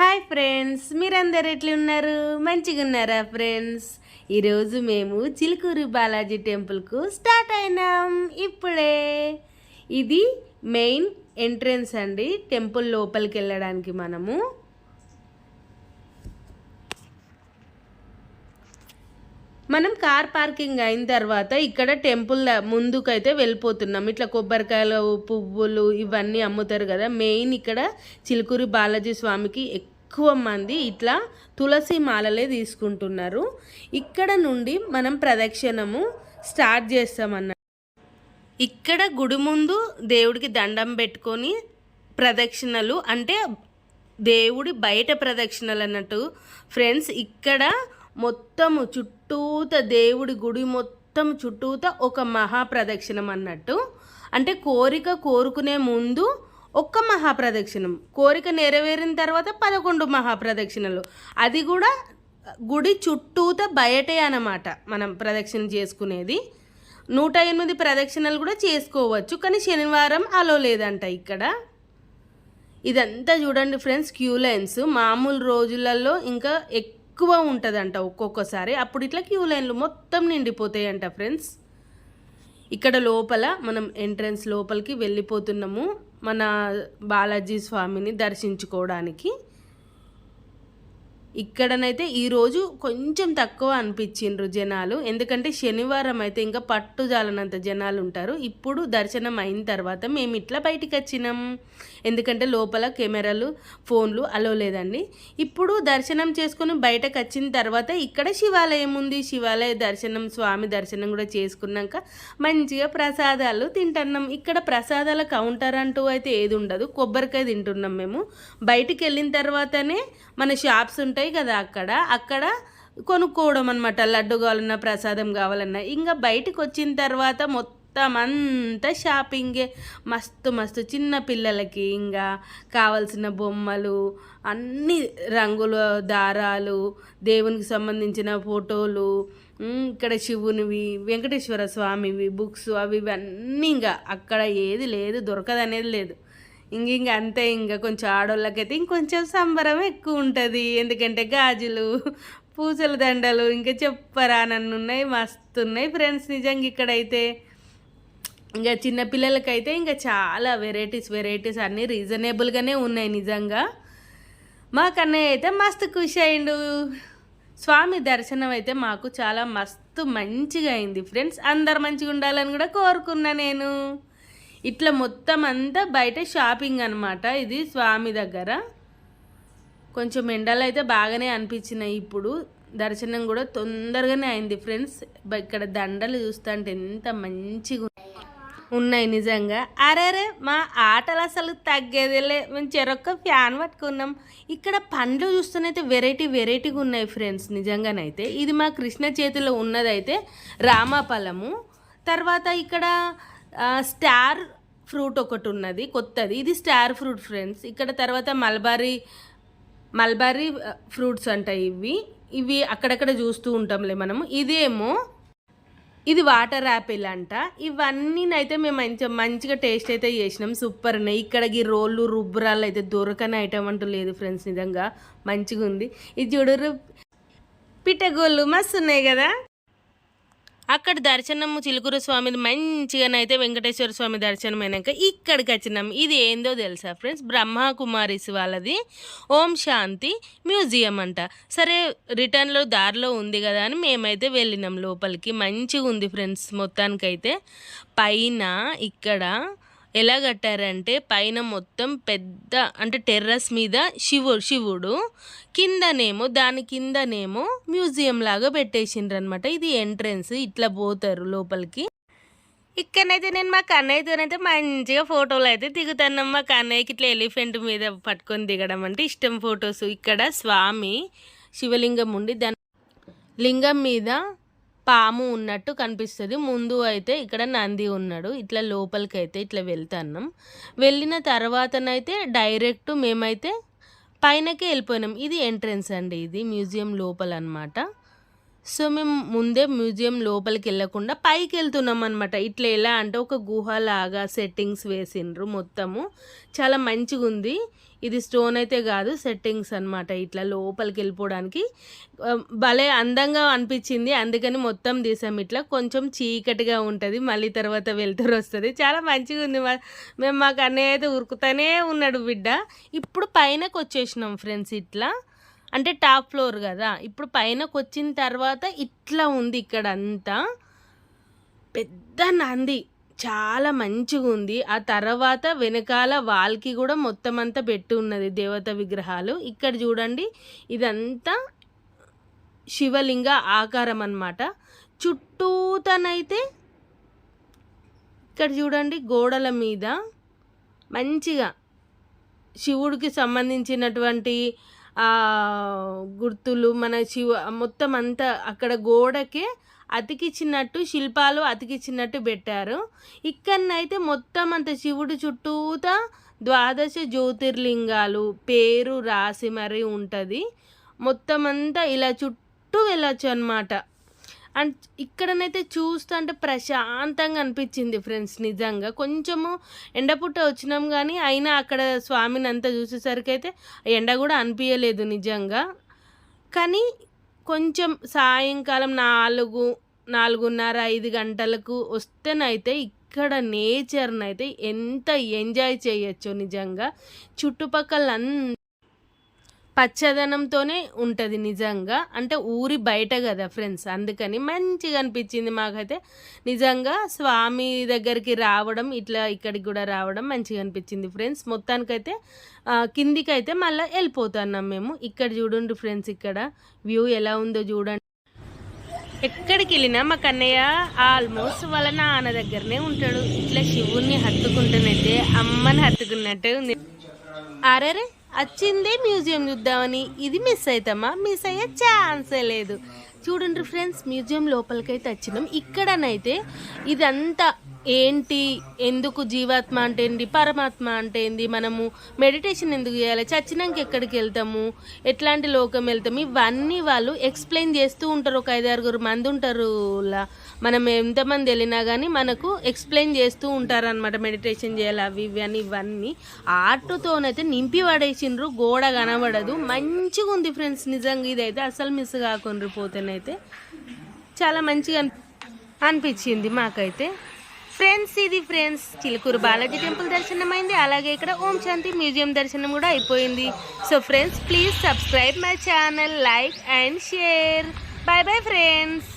Hi friends మీరందరు ఎట్లున్నారు? మంచిగా ఉన్నారా ఫ్రెండ్స్? ఈరోజు మేము చిలుకూరు బాలాజీ టెంపుల్కు స్టార్ట్ అయినాం ఇప్పుడే. ఇది మెయిన్ ఎంట్రన్స్ అండి టెంపుల్ లోపలికి వెళ్ళడానికి మనము. మనం కార్ పార్కింగ్ అయిన తర్వాత ఇక్కడ టెంపుల్ ముందుకైతే వెళ్ళిపోతున్నాం. ఇట్లా కొబ్బరికాయలు పువ్వులు ఇవన్నీ అమ్ముతారు కదా. మెయిన్ ఇక్కడ చిలుకూరి బాలాజీ స్వామికి ఎక్కువ మంది ఇట్లా తులసి మాలలే తీసుకుంటున్నారు. ఇక్కడ నుండి మనం ప్రదక్షిణము స్టార్ట్ చేస్తామన్న. ఇక్కడ గుడి ముందు దేవుడికి దండం పెట్టుకొని ప్రదక్షిణలు అంటే దేవుడి బయట ప్రదక్షిణలు అన్నట్టు. ఫ్రెండ్స్ ఇక్కడ మొత్తము చుట్టూత దేవుడి గుడి మొత్తం చుట్టూత ఒక మహాప్రదక్షిణం అన్నట్టు. అంటే కోరిక కోరుకునే ముందు ఒక్క మహాప్రదక్షిణం. కోరిక నెరవేరిన తర్వాత పదకొండు మహాప్రదక్షిణలు. అది కూడా గుడి చుట్టూత బయటే అన్నమాట మనం ప్రదక్షిణ చేసుకునేది. నూట ఎనిమిది ప్రదక్షిణలు కూడా చేసుకోవచ్చు కానీ శనివారం అలో లేదంట ఇక్కడ. ఇదంతా చూడండి ఫ్రెండ్స్ క్యూ లైన్స్. మామూలు రోజులలో ఇంకా ఎక్కువ ఎక్కువ ఉంటుందంట ఒక్కొక్కసారి. అప్పుడు ఇట్లా క్యూ లైన్లు మొత్తం నిండిపోతాయంట ఫ్రెండ్స్. ఇక్కడ లోపల మనం ఎంట్రన్స్ లోపలికి వెళ్ళిపోతున్నాము. మన బాలాజీ స్వామిని దర్శించుకోవడానికి. ఇక్కడనైతే ఈరోజు కొంచెం తక్కువ అనిపించిండ్రు జనాలు. ఎందుకంటే శనివారం అయితే ఇంకా పట్టుజాలనంత జనాలు ఉంటారు. ఇప్పుడు దర్శనం అయిన తర్వాత మేము ఇట్లా బయటికి వచ్చినాం. ఎందుకంటే లోపల కెమెరాలు ఫోన్లు అలో లేదండి. ఇప్పుడు దర్శనం చేసుకుని బయటకు వచ్చిన తర్వాత ఇక్కడ శివాలయం ఉంది. శివాలయ దర్శనం స్వామి దర్శనం కూడా చేసుకున్నాక మంచిగా ప్రసాదాలు తింటున్నాం. ఇక్కడ ప్రసాదాల కౌంటర్ అంటూ అయితే ఏది ఉండదు. కొబ్బరికాయ తింటున్నాం మేము. బయటికి వెళ్ళిన తర్వాతనే మన షాప్స్ ఉంటాయి ఉంటాయి కదా అక్కడ. అక్కడ కొనుక్కోవడం అనమాట లడ్డు కావాలన్నా ప్రసాదం కావాలన్నా. ఇంకా బయటికి వచ్చిన తర్వాత మొత్తం అంతా షాపింగే. మస్తు మస్తు చిన్న పిల్లలకి ఇంకా కావాల్సిన బొమ్మలు అన్ని రంగుల దారాలు దేవునికి సంబంధించిన ఫోటోలు ఇక్కడ శివునివి వెంకటేశ్వర స్వామివి బుక్స్ అవి ఇవన్నీ ఇంకా అక్కడ ఏది లేదు దొరకదనేది లేదు. ఇంక ఇంక అంతే ఇంకా కొంచెం ఆడోళ్ళకైతే ఇంకొంచెం సంబరం ఎక్కువ ఉంటుంది. ఎందుకంటే గాజులు పూజల దండలు ఇంకా చెప్పరా నన్ను ఉన్నాయి మస్తు ఉన్నాయి ఫ్రెండ్స్ నిజంగా ఇక్కడైతే. ఇంకా చిన్నపిల్లలకైతే ఇంకా చాలా వెరైటీస్ వెరైటీస్ అన్నీ రీజనబుల్గానే ఉన్నాయి నిజంగా. మా కన్నయ్య అయితే మస్తు ఖుషి అయిండు. స్వామి దర్శనం అయితే మాకు చాలా మస్తు మంచిగా అయింది. ఫ్రెండ్స్ అందరు మంచిగా ఉండాలని కూడా కోరుకున్నా నేను. ఇట్లా మొత్తం అంతా బయట షాపింగ్ అనమాట ఇది స్వామి దగ్గర. కొంచెం ఎండలు అయితే బాగానే అనిపించినాయి ఇప్పుడు. దర్శనం కూడా తొందరగానే అయింది ఫ్రెండ్స్. ఇక్కడ దండలు చూస్తుంటే ఎంత మంచిగా ఉన్నాయి నిజంగా. అరేరే మా ఆటలు అసలు తగ్గేదేలే. మేము చెరొక్క ఫ్యాన్ పట్టుకున్నాం. ఇక్కడ పండ్లు చూస్తేనైతే వెరైటీ వెరైటీగా ఉన్నాయి ఫ్రెండ్స్ నిజంగానైతే. ఇది మా కృష్ణ చేతిలో ఉన్నదైతే రామాఫలము. తర్వాత ఇక్కడ స్టార్ ఫ్రూట్ ఒకటి ఉన్నది కొత్తది. ఇది స్టార్ ఫ్రూట్ ఫ్రెండ్స్. ఇక్కడ తర్వాత మల్బారీ మల్బారీ ఫ్రూట్స్ అంట ఇవి. ఇవి అక్కడక్కడ చూస్తూ ఉంటాంలే మనము. ఇదేమో ఇది వాటర్ యాపిల్ అంట. ఇవన్నీనైతే మేము మంచిగా మంచిగా టేస్ట్ అయితే చేసినాం. సూపర్ ఉన్నాయి. ఇక్కడ ఈ రోళ్ళు రుబ్బురాలు అయితే దొరకని ఐటమ్ అంటూ లేదు ఫ్రెండ్స్ నిజంగా. మంచిగా ఉంది ఇది చూడరు పిట్టగోళ్ళు మస్తు ఉన్నాయి కదా? అక్కడ దర్శనము చిలుకూరు స్వామిది మంచిగానైతే వెంకటేశ్వర స్వామి దర్శనం అయినాక ఇక్కడికి వచ్చినాం. ఇది ఏందో తెలుసా ఫ్రెండ్స్? బ్రహ్మకుమారిస్ వాళ్ళది. ఓం శాంతి మ్యూజియం అంట. సరే రిటర్న్లో దారిలో ఉంది కదా అని మేమైతే వెళ్ళినాం లోపలికి. మంచిగా ఉంది ఫ్రెండ్స్ మొత్తానికైతే. పైన ఇక్కడ ఎలా కట్టారంటే పైన మొత్తం పెద్ద అంటే టెర్రస్ మీద శివుడు శివుడు కిందనేమో దాని కిందనేమో మ్యూజియం లాగా పెట్టేసిండ్రు అనమాట ఇది ఎంట్రన్స్ ఇట్లా పోతారు లోపలికి. ఇక్కడనైతే నేను మా కన్నయ్యతోనైతే మంచిగా ఫోటోలు అయితే దిగుతాను మా కన్నయ్యకి ఇట్లా ఎలిఫెంట్ మీద పట్టుకొని దిగడం అంటే ఇష్టం ఫొటోస్. ఇక్కడ స్వామి శివలింగం ఉండి దాని లింగం మీద పాము ఉన్నట్టు కనిపిస్తుంది. ముందు అయితే ఇక్కడ నంది ఉన్నాడు. ఇట్లా లోపలికి అయితే ఇట్లా వెళ్తున్నాం. వెళ్ళిన తర్వాతనైతే డైరెక్ట్ మేమైతే పైనకే వెళ్ళిపోయినాం. ఇది ఎంట్రన్స్ అండి ఇది మ్యూజియం లోపల అనమాట సో మేము ముందే మ్యూజియం లోపలికి వెళ్ళకుండా పైకి వెళ్తున్నాం అనమాట ఇట్లా ఎలా అంటే ఒక గుహలాగా సెట్టింగ్స్ వేసిండ్రు మొత్తము. చాలా మంచిగా ఉంది ఇది స్టోన్ అయితే కాదు సెట్టింగ్స్ అన్నమాట. ఇట్లా లోపలికి వెళ్ళిపోవడానికి భలే అందంగా అనిపించింది. అందుకని మొత్తం తీసాం ఇట్లా. కొంచెం చీకటిగా ఉంటుంది మళ్ళీ తర్వాత వెళ్తురు వస్తుంది. చాలా మంచిగా ఉంది. మేము మాకు అన్నయ్య అయితే ఉరుకుతానే ఉన్నాడు బిడ్డ. ఇప్పుడు పైనకి వచ్చేసినాం ఫ్రెండ్స్ ఇట్లా. అంటే టాప్ ఫ్లోర్ కదా. ఇప్పుడు పైనకు వచ్చిన తర్వాత ఇట్లా ఉంది ఇక్కడ అంతా పెద్ద నంది. చాలా మంచిగా ఉంది ఆ తర్వాత వెనకాల వాల్కి కూడా మొత్తం అంతా పెట్టి ఉన్నది దేవత విగ్రహాలు. ఇక్కడ చూడండి ఇదంతా శివలింగ ఆకారం అన్నమాట చుట్టూతనైతే ఇక్కడ చూడండి గోడల మీద మంచిగా శివుడికి సంబంధించినటువంటి గుర్తులు మన శివ మొత్తం అంతా అక్కడ గోడకే అతికిచ్చినట్టు శిల్పాలు అతికిచ్చినట్టు పెట్టారు. ఇక్కడనైతే మొత్తం అంత శివుడు చుట్టూతా ద్వాదశ జ్యోతిర్లింగాలు పేరు రాసి మరీ ఉంటుంది. మొత్తం అంతా ఇలా చుట్టూ వెళ్ళొచ్చు అనమాట అండ్ ఇక్కడనైతే చూస్తుంటే ప్రశాంతంగా అనిపించింది ఫ్రెండ్స్ నిజంగా. కొంచెము ఎండపుట్ట వచ్చినాం కానీ అయినా అక్కడ స్వామిని అంతా చూసేసరికి అయితే ఎండ కూడా అనిపించలేదు నిజంగా. కానీ కొంచెం సాయంకాలం నాలుగు నాలుగున్నర ఐదు గంటలకు వస్తేనైతే ఇక్కడ నేచర్ని అయితే ఎంత ఎంజాయ్ చేయొచ్చు నిజంగా. చుట్టుపక్కల పచ్చదనంతోనే ఉంటుంది నిజంగా. అంటే ఊరి బయట కదా ఫ్రెండ్స్ అందుకని మంచిగా అనిపించింది మాకైతే. నిజంగా స్వామి దగ్గరికి రావడం ఇట్లా ఇక్కడికి కూడా రావడం మంచిగా అనిపించింది ఫ్రెండ్స్. మొత్తానికైతే ఆ, కిందికైతే మళ్ళీ వెళ్ళిపోతున్నాం మేము. ఇక్కడ చూడండి ఫ్రెండ్స్ ఇక్కడ వ్యూ ఎలా ఉందో చూడండి. ఎక్కడికి వెళ్ళినా మా కన్నయ్య ఆల్మోస్ట్ వాళ్ళ నాన్న దగ్గరనే ఉంటాడు. ఇట్లా శివుణ్ణి హత్తుకుంటేనైతే అమ్మని హత్తుకున్నట్టే ఉంది. అరేరే! వచ్చిందే మ్యూజియం చూద్దామని. ఇది మిస్ అవుతామా మిస్ అయ్యే ఛాన్సే లేదు. చూడండి ఫ్రెండ్స్ మ్యూజియం లోపలికైతే వచ్చినాం ఇక్కడనైతే ఇదంతా ఏంటి ఎందుకు జీవాత్మ అంటే ఏంటి పరమాత్మ అంటే ఏంటి మనము మెడిటేషన్ ఎందుకు చేయాలి చచ్చినాక ఎక్కడికి వెళ్తాము ఎట్లాంటి లోకం వెళ్తాము ఇవన్నీ వాళ్ళు ఎక్స్ప్లెయిన్ చేస్తూ ఉంటారు. ఒక ఐదు ఆరుగురు మంది ఉంటారు లా. మనం ఎంతమంది వెళ్ళినా కానీ మనకు ఎక్స్ప్లెయిన్ చేస్తూ ఉంటారు అనమాట మెడిటేషన్ చేయాలి అవి ఇవి అని ఇవన్నీ. ఆర్ట్తోనైతే నింపి పడేసిండ్రు గోడ కనబడదు. మంచిగా ఉంది ఫ్రెండ్స్ నిజంగా ఇదైతే అసలు మిస్ కాకుండా పోతేనైతే. చాలా మంచిగా అనిపించింది మాకైతే. ఫ్రెండ్స్ ఇది ఫ్రెండ్స్. చిలుకూరు బాలాజీ టెంపుల్ దర్శనం అయింది అలాగే ఇక్కడ ఓం శాంతి మ్యూజియం దర్శనం కూడా అయిపోయింది. So friends please subscribe my channel like and share. Bye bye friends.